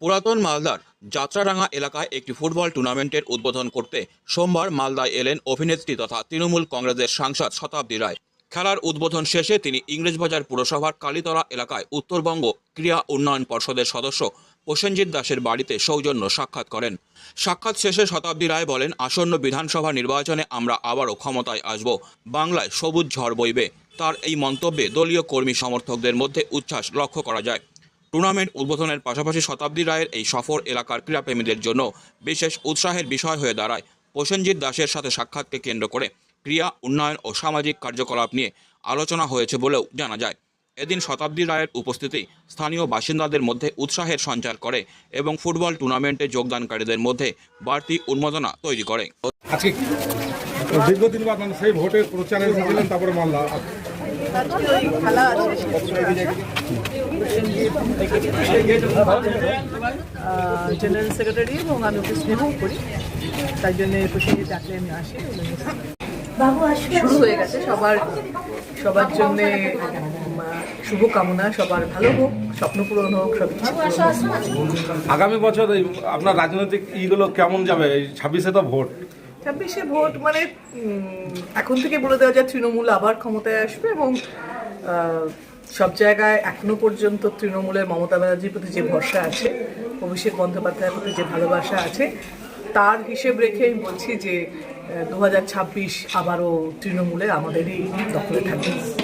পুরাতন মালদার যাত্রারাঙ্গা এলাকায় একটি ফুটবল টুর্নামেন্টের উদ্বোধন করতে সোমবার মালদায় এলেন অভিনেত্রী তথা তৃণমূল কংগ্রেসের সাংসদ শতাব্দী রায়। খেলার উদ্বোধন শেষে তিনি ইংরেজবাজার পুরসভার কালীতলা এলাকায় উত্তরবঙ্গ ক্রীড়া উন্নয়ন পর্ষদের সদস্য প্রসেনজিৎ দাসের বাড়িতে সৌজন্য সাক্ষাৎ করেন। সাক্ষাৎ শেষে শতাব্দী রায় বলেন, আসন্ন বিধানসভা নির্বাচনে আমরা আবারও ক্ষমতায় আসব। বাংলায় সবুজ ঝড় বইবে। তার এই মন্তব্যে দলীয় কর্মী সমর্থকদের মধ্যে উচ্ছ্বাস লক্ষ্য করা যায়। টুর্নামেন্ট উদ্বোধনের পাশাপাশি শতাব্দী রায়ের এই সফর এলাকার ক্রীড়াপ্রেমীদের জন্য বিশেষ উৎসাহের বিষয় হয়ে দাঁড়ায় প্রসেনজিৎ দাসের সাথে সাক্ষাৎকে কেন্দ্র করে ক্রিয়া উন্নয়ন ও সামাজিক কার্যকলাপ নিয়ে আলোচনা হয়েছে বলেও জানা যায়। এদিন শতাব্দী রায়ের উপস্থিতি স্থানীয় বাসিন্দাদের মধ্যে উৎসাহের সঞ্চার করে এবং ফুটবল টুর্নামেন্টে যোগদানকারীদের মধ্যে বাড়তি উন্মাদনা তৈরি করে। আজকে দীর্ঘদিন বাদ মানে সেই ভোটের প্রচারে তারপরে মালদা জেনারেল সেক্রেটারি এবং আমি ওকে স্নেহ করি। তাই জন্য প্রসেনজিৎ ডাকলে আমি আসি। শুরু হয়ে গেছে। সবার সবার জন্য শুভকামনা। সবার ভালো হোক স্বপ্ন পূরণ হোক সব। আগামী বছর আপনার রাজনৈতিক ইগুলো কেমন যাবে? এই ছাব্বিশে তো ভোট। ছাব্বিশে ভোট মানে এখন থেকে বলে দেওয়া যায় তৃণমূল আবার ক্ষমতায় আসবে এবং সব জায়গায় এখনও পর্যন্ত তৃণমূলের মমতা ব্যানার্জির প্রতি যে ভরসা আছে, অভিষেক বন্দ্যোপাধ্যায়ের প্রতি যে ভালোবাসা আছে, তার হিসেব রেখে আমি বলছি যে দু হাজার ছাব্বিশ আবারও তৃণমূলে আমাদেরই দখলে থাকবে।